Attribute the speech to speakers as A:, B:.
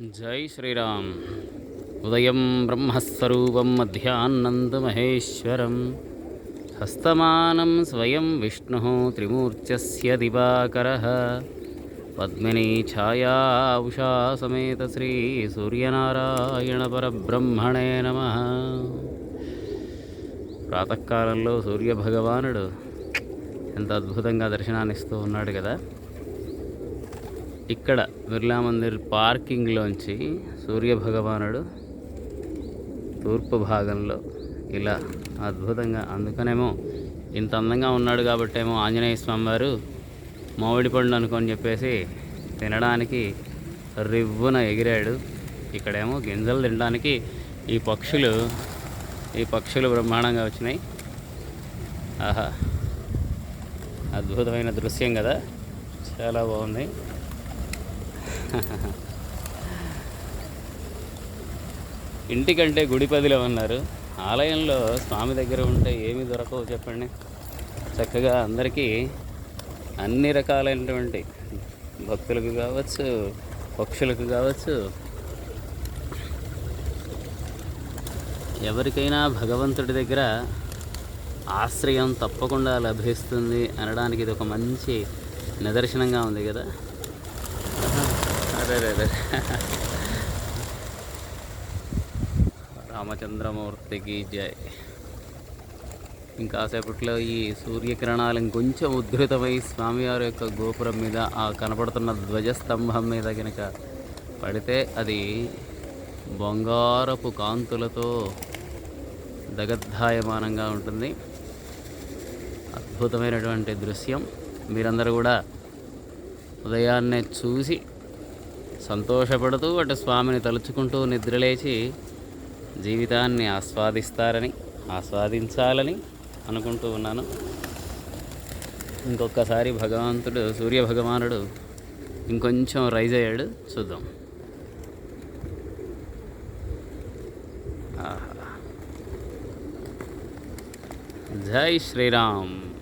A: జై శ్రీరామ్. ఉదయం బ్రహ్మస్వరూపం మధ్యాహ్నందమహేశ్వరం హస్తమానం స్వయం విష్ణు త్రిమూర్త్యస్య దివాకర. పద్మినీ ఛాయా ఉషా సమేత శ్రీ సూర్యనారాయణ పరబ్రహ్మణే నమ. ప్రాతకాలంలో సూర్యభగవానుడు ఎంత అద్భుతంగా దర్శనాన్నిస్తూ ఉన్నాడు కదా. ఇక్కడ బిర్లా మందిర్ పార్కింగ్లోంచి సూర్యభగవానుడు తూర్పు భాగంలో ఇలా అద్భుతంగా అందుకనేమో ఇంత అందంగా ఉన్నాడు కాబట్టేమో ఆంజనేయ స్వామి వారు మామిడి పండు అనుకొని చెప్పేసి తినడానికి రివ్వున ఎగిరాడు. ఇక్కడేమో గింజలు తినడానికి ఈ పక్షులు ఈ పక్షులు బ్రహ్మాండంగా వచ్చినాయి. ఆహా అద్భుతమైన దృశ్యం కదా. చాలా బాగుంది. ఇంటికంటే గుడిపదిలో ఉన్నారు. ఆలయంలో స్వామి దగ్గర ఉంటే ఏమి దొరకవు చెప్పండి. చక్కగా అందరికీ అన్ని రకాలైనటువంటి భక్తులకు కావచ్చు పక్షులకు కావచ్చు ఎవరికైనా భగవంతుడి దగ్గర ఆశ్రయం తప్పకుండా లభిస్తుంది అనడానికి ఇది ఒక మంచి నిదర్శనంగా ఉంది కదా. అరే అరే, రామచంద్రమూర్తికి జై. ఇంకాసేపట్లో ఈ సూర్యకిరణాలు ఇంకొంచెం ఉద్ధృతమై స్వామివారి యొక్క గోపురం మీద ఆ కనపడుతున్న ధ్వజస్తంభం మీద కనుక పడితే అది బంగారపు కాంతులతో దగద్ధాయమానంగా ఉంటుంది. అద్భుతమైనటువంటి దృశ్యం. మీరందరూ కూడా ఉదయాన్నే చూసి సంతోషపడుతూ అటు స్వామిని తలుచుకుంటూ నిద్రలేచి జీవితాన్ని ఆస్వాదిస్తారని ఆస్వాదించాలని అనుకుంటూ ఉన్నాను. ఇంకొకసారి భగవంతుడు సూర్య భగవానుడు ఇంకొంచెం రైజ్ అయ్యాడు. చూద్దాం. ఆహా. జై శ్రీరామ్.